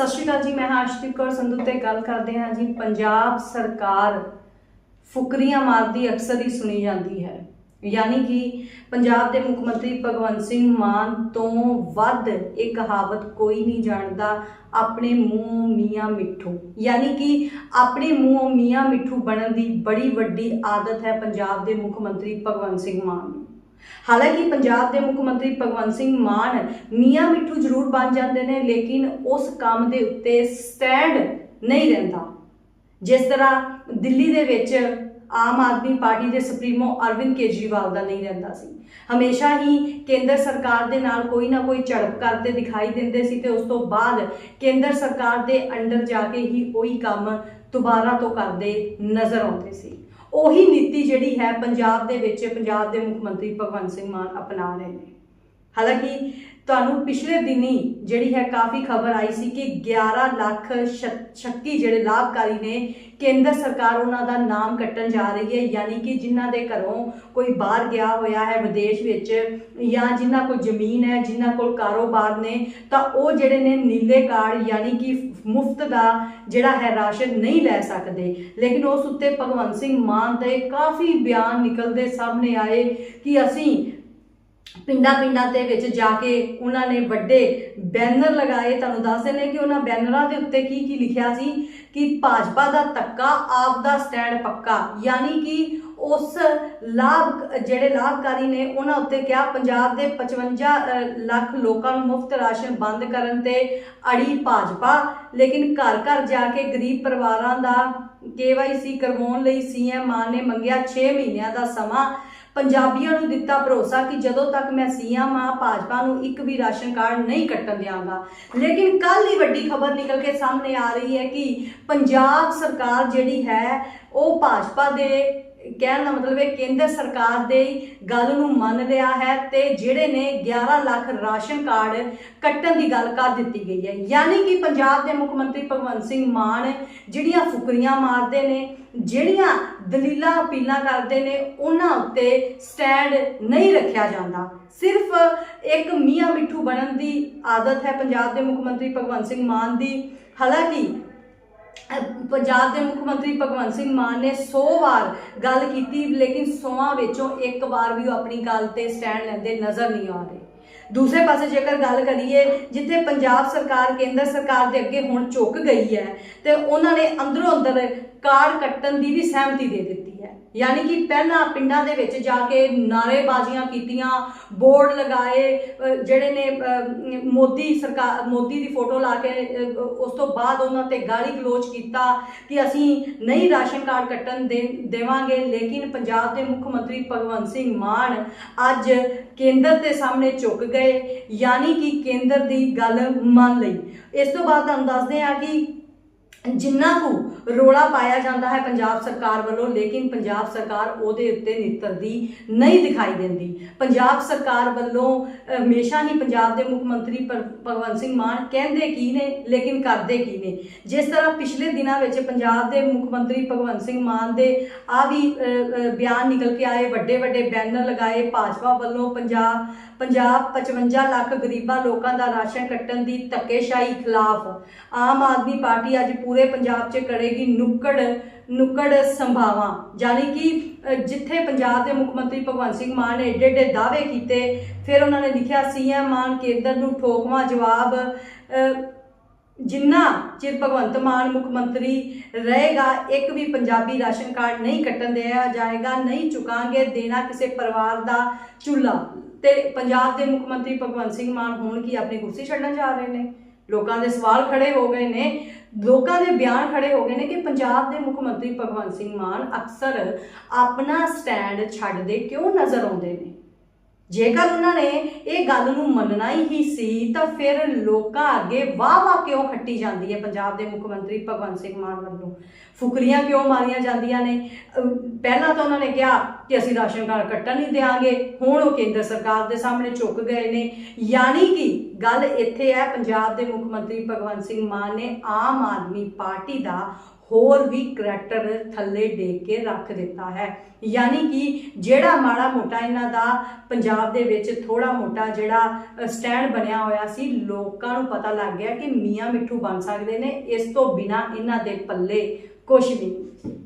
ਸਤਿ ਸ਼੍ਰੀ ਅਕਾਲ ਜੀ, ਮੈਂ ਹਾਂ ਕੌਰ, ਸੰਧੂ ਤੇ ਗੱਲ ਕਰਦੇ ਹਾਂ ਜੀ। ਪੰਜਾਬ ਸਰਕਾਰ ਫੁਕਰੀਆਂ ਮਾਰਦੀ ਅਕਸਰ ਹੀ ਸੁਣੀ ਜਾਂਦੀ ਹੈ। ਯਾਨੀ ਕਿ ਪੰਜਾਬ ਦੇ ਮੁੱਖ ਮੰਤਰੀ ਭਗਵੰਤ ਸਿੰਘ ਮਾਨ ਤੋਂ ਵੱਧ ਇਹ ਕਹਾਵਤ ਕੋਈ ਨਹੀਂ ਜਾਣਦਾ, ਆਪਣੇ ਮੂੰਹੋਂ ਮੀਆਂ ਮਿੱਠੂ। ਯਾਨੀ ਕਿ ਆਪਣੇ ਮੂੰਹੋਂ ਮੀਆਂ ਮਿੱਠੂ ਬਣਨ ਦੀ ਬੜੀ ਵੱਡੀ ਆਦਤ ਹੈ ਪੰਜਾਬ ਦੇ ਮੁੱਖ ਮੰਤਰੀ ਭਗਵੰਤ ਸਿੰਘ ਮਾਨ ਨੂੰ ਹਾਲਾਂਕਿ ਪੰਜਾਬ ਦੇ ਮੁੱਖ ਮੰਤਰੀ ਭਗਵੰਤ ਸਿੰਘ ਮਾਨ ਮੀਆਂ ਮਿੱਠੂ ਜ਼ਰੂਰ ਬਣ ਜਾਂਦੇ ਨੇ, ਲੇਕਿਨ ਉਸ ਕੰਮ ਦੇ ਉੱਤੇ ਸਟੈਂਡ ਨਹੀਂ ਰਹਿੰਦਾ। ਜਿਸ ਤਰ੍ਹਾਂ ਦਿੱਲੀ ਦੇ ਵਿੱਚ ਆਮ ਆਦਮੀ ਪਾਰਟੀ ਦੇ ਸੁਪਰੀਮੋ ਅਰਵਿੰਦ ਕੇਜਰੀਵਾਲ ਦਾ ਨਹੀਂ ਰਹਿੰਦਾ ਸੀ। ਹਮੇਸ਼ਾ ਹੀ ਕੇਂਦਰ ਸਰਕਾਰ ਦੇ ਨਾਲ ਕੋਈ ਨਾ ਕੋਈ ਝੜਪ ਕਰਦੇ ਦਿਖਾਈ ਦਿੰਦੇ ਸੀ ਤੇ ਉਸ ਤੋਂ ਬਾਅਦ ਕੇਂਦਰ ਸਰਕਾਰ ਦੇ ਅੰਡਰ ਜਾ ਕੇ ਹੀ ਉਹੀ ਕੰਮ ਦੁਬਾਰਾ ਤੋਂ ਕਰਦੇ ਨਜ਼ਰ ਆਉਂਦੇ ਸੀ। ਉਹੀ ਨੀਤੀ ਜਿਹੜੀ ਹੈ ਪੰਜਾਬ ਦੇ ਵਿੱਚ, ਪੰਜਾਬ ਦੇ ਮੁੱਖ ਮੰਤਰੀ ਭਗਵੰਤ ਸਿੰਘ ਮਾਨ ਅਪਣਾ ਰਹੇ ਨੇ। ਹਾਲਾਂਕਿ ਤੁਹਾਨੂੰ ਪਿਛਲੇ ਦਿਨੀ ਜਿਹੜੀ ਹੈ ਕਾਫੀ ਖਬਰ ਆਈ ਸੀ ਕਿ 11 ਲੱਖ 36 ਜਿਹੜੇ ਲਾਭਕਾਰੀ ਨੇ, ਕੇਂਦਰ ਸਰਕਾਰ ਉਹਨਾਂ ਦਾ ਨਾਮ ਕੱਟਣ ਜਾ ਰਹੀ ਹੈ, ਯਾਨੀ ਕਿ ਜਿਨ੍ਹਾਂ ਦੇ ਘਰੋਂ ਕੋਈ ਬਾਹਰ ਗਿਆ ਹੋਇਆ ਹੈ ਵਿਦੇਸ਼ ਵਿੱਚ ਜਾਂ ਜਿਨ੍ਹਾਂ ਕੋਲ ਜ਼ਮੀਨ ਹੈ, ਜਿਨ੍ਹਾਂ ਕੋਲ ਕਾਰੋਬਾਰ ਨੇ, ਤਾਂ ਉਹ ਜਿਹੜੇ ਨੇ ਨੀਲੇ ਕਾਰਡ ਯਾਨੀ ਕਿ ਮੁਫਤ ਦਾ ਜਿਹੜਾ ਹੈ ਰਾਸ਼ਨ ਨਹੀਂ ਲੈ ਸਕਦੇ। ਲੇਕਿਨ ਉਸ ਉੱਤੇ ਭਗਵੰਤ ਸਿੰਘ ਮਾਨ ਦੇ ਕਾਫੀ ਬਿਆਨ ਨਿਕਲਦੇ ਸਾਹਮਣੇ ਆਏ ਕਿ ਅਸੀਂ ਪਿੰਡਾਂ ਪਿੰਡਾਂ ਦੇ ਵਿੱਚ ਜਾ ਕੇ ਉਹਨਾਂ ਨੇ ਵੱਡੇ ਬੈਨਰ ਲਗਾਏ। ਤੁਹਾਨੂੰ ਦੱਸਦੇ ਨੇ ਕਿ ਉਹਨਾਂ ਬੈਨਰਾਂ ਦੇ ਉੱਤੇ ਕੀ ਕੀ ਲਿਖਿਆ ਸੀ ਕਿ ਭਾਜਪਾ ਦਾ ਤੱਕਾ ਆਪ ਦਾ ਸਟੈਂਡ ਪੱਕਾ। ਯਾਨੀ ਕਿ ਉਸ ਲਾਭ, ਜਿਹੜੇ ਲਾਭਕਾਰੀ ਨੇ, ਉਹਨਾਂ ਉੱਤੇ ਕਿਹਾ, ਪੰਜਾਬ ਦੇ 55 ਲੱਖ ਲੋਕਾਂ ਨੂੰ ਮੁਫਤ ਰਾਸ਼ਨ ਬੰਦ ਕਰਨ ਤੇ ਅੜੀ ਭਾਜਪਾ। ਲੇਕਿਨ ਘਰ ਘਰ ਜਾ ਕੇ ਗਰੀਬ ਪਰਿਵਾਰਾਂ ਦਾ KYC ਕਰਵਾਉਣ ਲਈ ਸੀਐਮ ਮਾਨ ਨੇ ਮੰਗਿਆ 6 ਮਹੀਨਿਆਂ ਦਾ ਸਮਾਂ। ਪੰਜਾਬੀਆਂ ਨੂੰ ਦਿੱਤਾ ਭਰੋਸਾ ਕਿ ਜਦੋਂ ਤੱਕ ਮੈਂ ਸੀਐਮ ਆ ਭਾਜਪਾ ਨੂੰ ਇੱਕ ਵੀ ਰਾਸ਼ਨ ਕਾਰਡ ਨਹੀਂ ਕੱਟਣ ਦਿਆਂਗਾ। ਲੇਕਿਨ ਕੱਲ ਹੀ ਵੱਡੀ ਖਬਰ ਨਿਕਲ ਕੇ ਸਾਹਮਣੇ ਆ ਰਹੀ ਹੈ ਕਿ ਪੰਜਾਬ ਸਰਕਾਰ ਜਿਹੜੀ ਹੈ, ਉਹ ਭਾਜਪਾ ਦੇ ਕਹਿਣ ਦਾ ਮਤਲਬ ਹੈ ਕੇਂਦਰ ਸਰਕਾਰ ਦੇ ਗੱਲ ਨੂੰ ਮੰਨ ਲਿਆ ਹੈ ਤੇ ਜਿਹੜੇ ਨੇ 11 ਲੱਖ ਰਾਸ਼ਨ ਕਾਰਡ ਕੱਟਣ ਦੀ ਗੱਲ ਕਰ ਦਿੱਤੀ ਗਈ ਹੈ। ਯਾਨੀ ਕਿ ਪੰਜਾਬ ਦੇ ਮੁੱਖ ਮੰਤਰੀ ਭਗਵੰਤ ਸਿੰਘ ਮਾਨ ਜਿਹੜੀਆਂ ਫੁਕਰੀਆਂ ਮਾਰਦੇ ਨੇ, ਜਿਹੜੀਆਂ ਦਲੀਲਾਂ ਅਪੀਲਾਂ ਕਰਦੇ ਨੇ, ਉਹਨਾਂ ਉੱਤੇ ਸਟੈਂਡ ਨਹੀਂ ਰੱਖਿਆ ਜਾਂਦਾ। ਸਿਰਫ ਇੱਕ ਮੀਆਂ ਮਿੱਠੂ ਬਣਨ ਦੀ ਆਦਤ ਹੈ ਪੰਜਾਬ ਦੇ ਮੁੱਖ ਮੰਤਰੀ ਭਗਵੰਤ ਸਿੰਘ ਮਾਨ ਦੀ। ਹਾਲਾਂਕਿ ਪੰਜਾਬ ਦੇ ਮੁੱਖ ਮੰਤਰੀ ਭਗਵੰਤ ਸਿੰਘ ਮਾਨ ਨੇ 100 ਵਾਰ ਗੱਲ ਕੀਤੀ, ਲੇਕਿਨ 100 ਵਿੱਚੋਂ ਇੱਕ ਵਾਰ ਵੀ ਉਹ ਆਪਣੀ ਗੱਲ ਤੇ ਸਟੈਂਡ ਲੈਂਦੇ ਨਜ਼ਰ ਨਹੀਂ ਆ ਰਹੇ ਦੂਸਰੇ ਪਾਸੇ ਜੇਕਰ ਗੱਲ ਕਰੀਏ, ਜਿੱਥੇ ਪੰਜਾਬ ਸਰਕਾਰ, ਕੇਂਦਰ ਸਰਕਾਰ ਦੇ ਅੱਗੇ ਹੁਣ ਝੁਕ ਗਈ ਹੈ, ਤੇ ਉਹਨਾਂ ਨੇ ਅੰਦਰੋਂ ਅੰਦਰ ਕਾਰ ਕੱਟਣ ਦੀ ਵੀ ਸਹਿਮਤੀ ਦੇ ਦਿੱਤੀ। ਯਾਨੀ ਕਿ ਪਹਿਲਾਂ ਪਿੰਡਾਂ ਦੇ ਵਿੱਚ ਜਾ ਕੇ ਨਾਰੇਬਾਜ਼ੀਆਂ ਕੀਤੀਆਂ, ਬੋਰਡ ਲਗਾਏ ਜਿਹੜੇ ਨੇ ਮੋਦੀ ਸਰਕਾਰ, ਮੋਦੀ ਦੀ ਫੋਟੋ ਲਾ ਕੇ ਉਸ ਤੋਂ ਬਾਅਦ ਉਹਨਾਂ ਤੇ ਗਾਲੀ ਗਲੋਚ ਕੀਤਾ ਕਿ ਅਸੀਂ ਨਹੀਂ ਰਾਸ਼ਨ ਕਾਰਡ ਕੱਟਣ ਦੇ, ਦੇਵਾਂਗੇ, ਲੇਕਿਨ ਪੰਜਾਬ ਦੇ ਮੁੱਖ ਮੰਤਰੀ ਭਗਵੰਤ ਸਿੰਘ ਮਾਨ ਅੱਜ ਕੇਂਦਰ ਦੇ ਸਾਹਮਣੇ ਝੁਕ ਗਏ, ਯਾਨੀ ਕਿ ਕੇਂਦਰ ਦੀ ਗੱਲ ਮੰਨ ਲਈ। ਇਸ ਤੋਂ ਬਾਅਦ ਤੁਹਾਨੂੰ ਦੱਸਦੇ ਹਾਂ ਕਿ ਜਿੰਨਾ ਕੁ ਰੋਲਾ ਪਾਇਆ ਜਾਂਦਾ ਹੈ ਪੰਜਾਬ ਸਰਕਾਰ ਵੱਲੋਂ, ਲੇਕਿਨ ਪੰਜਾਬ ਸਰਕਾਰ ਉਹਦੇ ਉੱਤੇ ਨਿੱਤਰਦੀ ਨਹੀਂ ਦਿਖਾਈ ਦਿੰਦੀ। ਪੰਜਾਬ ਸਰਕਾਰ ਵੱਲੋਂ ਹਮੇਸ਼ਾ ਹੀ ਪੰਜਾਬ ਦੇ ਮੁੱਖ ਮੰਤਰੀ ਪਰ- ਭਗਵੰਤ ਸਿੰਘ ਮਾਨ ਕਹਿੰਦੇ ਕੀ ਨੇ, ਲੇਕਿਨ ਕਰਦੇ ਕੀ ਨੇ। ਜਿਸ ਤਰ੍ਹਾਂ ਪਿਛਲੇ ਦਿਨਾਂ ਵਿੱਚ ਪੰਜਾਬ ਦੇ ਮੁੱਖ ਮੰਤਰੀ ਭਗਵੰਤ ਸਿੰਘ ਮਾਨ ਦੇ ਆ ਵੀ ਬਿਆਨ ਨਿਕਲ ਕੇ ਆਏ ਵੱਡੇ ਵੱਡੇ ਬੈਨਰ ਲਗਾਏ, ਭਾਜਪਾ ਵੱਲੋਂ ਪੰਜਾਬ ਪੰਜਾਬ 55 ਲੱਖ ਗਰੀਬਾਂ ਲੋਕਾਂ ਦਾ ਰਾਸ਼ਨ ਕੱਟਣ ਦੀ ਧੱਕੇਸ਼ਾਹੀ ਖਿਲਾਫ ਆਮ ਆਦਮੀ ਪਾਰਟੀ ਅੱਜ ਪੂਰੇ ਪੰਜਾਬ 'ਚ ਕਰੇਗੀ ਨੁੱਕੜ ਨੁੱਕੜ ਸੰਭਾਵਾਂ। ਜਾਨੀ ਕਿ ਜਿੱਥੇ ਪੰਜਾਬ ਦੇ ਮੁੱਖ ਮੰਤਰੀ ਭਗਵੰਤ ਸਿੰਘ ਮਾਨ ਨੇ ਏਡੇ ਏਡੇ ਦਾਅਵੇ ਕੀਤੇ, ਫਿਰ ਉਹਨਾਂ ਨੇ ਲਿਖਿਆ, ਸੀਐਮ ਮਾਨ ਕੇਂਦਰ ਨੂੰ ਠੋਕਵਾਂ ਜਵਾਬ। ਜਿੰਨਾ ਚਿਰ ਭਗਵੰਤ ਮਾਨ ਮੁੱਖ ਮੰਤਰੀ ਰਹੇਗਾ, ਇੱਕ ਵੀ ਪੰਜਾਬੀ ਰਾਸ਼ਨ ਕਾਰਡ ਨਹੀਂ ਕੱਟਣ ਦਿਆ ਜਾਏਗਾ, ਨਹੀਂ ਚੁਕਾਂਗੇ, ਦੇਣਾ ਕਿਸੇ ਪਰਿਵਾਰ ਦਾ ਚੁੱਲ੍ਹਾ। ਤੇ ਪੰਜਾਬ ਦੇ ਮੁੱਖ ਮੰਤਰੀ ਭਗਵੰਤ ਸਿੰਘ ਮਾਨ ਹੋਣ ਕੀ ਆਪਣੀ ਕੁਰਸੀ ਛੱਡਣ ਜਾ ਰਹੇ ਨੇ? ਲੋਕਾਂ ਦੇ ਸਵਾਲ ਖੜੇ ਹੋ ਗਏ ਨੇ। ਲੋਕਾਂ ਦੇ ਬਿਆਨ ਖੜੇ ਹੋ ਗਏ ਨੇ ਕਿ ਪੰਜਾਬ ਦੇ ਮੁੱਖ ਮੰਤਰੀ ਭਗਵੰਤ ਸਿੰਘ ਮਾਨ ਅਕਸਰ ਆਪਣਾ ਸਟੈਂਡ ਛੱਡਦੇ ਕਿਉਂ ਨਜ਼ਰ ਆਉਂਦੇ ਨੇ? ਜੇਕਰ ਉਹਨਾਂ ਨੇ ਇਹ ਗੱਲ ਨੂੰ ਮੰਨਣਾ ਹੀ ਸੀ, ਤਾਂ ਫਿਰ ਲੋਕਾਂ ਅੱਗੇ ਵਾਹ-ਵਾਹ ਕਿਉਂ ਖੱਟੀ ਜਾਂਦੀ ਹੈ ਪੰਜਾਬ ਦੇ ਮੁੱਖ ਮੰਤਰੀ ਭਗਵੰਤ ਸਿੰਘ ਮਾਨ ਵੱਲੋਂ? ਫੁਕਰੀਆਂ ਕਿਉਂ ਮਾਰੀਆਂ ਜਾਂਦੀਆਂ ਨੇ? ਪਹਿਲਾਂ ਤਾਂ ਉਹਨਾਂ ਨੇ ਕਿਹਾ ਕਿ ਅਸੀਂ ਰਾਸ਼ਨ ਕਾਰਡ ਕੱਟਣ ਨਹੀਂ ਦੇਵਾਂਗੇ ਹੁਣ ਉਹ ਕੇਂਦਰ ਸਰਕਾਰ ਦੇ ਸਾਹਮਣੇ ਝੁਕ ਗਏ ਨੇ। ਯਾਨੀ ਕਿ ਗੱਲ ਇੱਥੇ ਹੈ, ਪੰਜਾਬ ਦੇ ਮੁੱਖ ਮੰਤਰੀ ਭਗਵੰਤ ਸਿੰਘ ਮਾਨ ਨੇ ਆਮ ਆਦਮੀ ਪਾਰਟੀ ਦਾ ਹੋਰ ਵੀ ਕਰੈਕਟਰ ਥੱਲੇ ਡੇਕ ਕੇ ਰੱਖ ਦਿੱਤਾ ਹੈ। ਯਾਨੀ ਕਿ ਜਿਹੜਾ ਮਾੜਾ ਮੋਟਾ ਇਹਨਾਂ ਦਾ ਪੰਜਾਬ ਦੇ ਵਿੱਚ ਥੋੜਾ ਮੋਟਾ ਜਿਹੜਾ ਸਟੈਂਡ ਬਣਿਆ ਹੋਇਆ ਸੀ, ਲੋਕਾਂ ਨੂੰ ਪਤਾ ਲੱਗ ਗਿਆ ਕਿ ਮੀਆਂ ਮਿੱਠੂ ਬਣ ਸਕਦੇ ਨੇ। ਇਸ ਤੋਂ ਬਿਨਾ ਇਹਨਾਂ ਦੇ ਪੱਲੇ ਕੁਝ ਵੀ ਨਹੀਂ।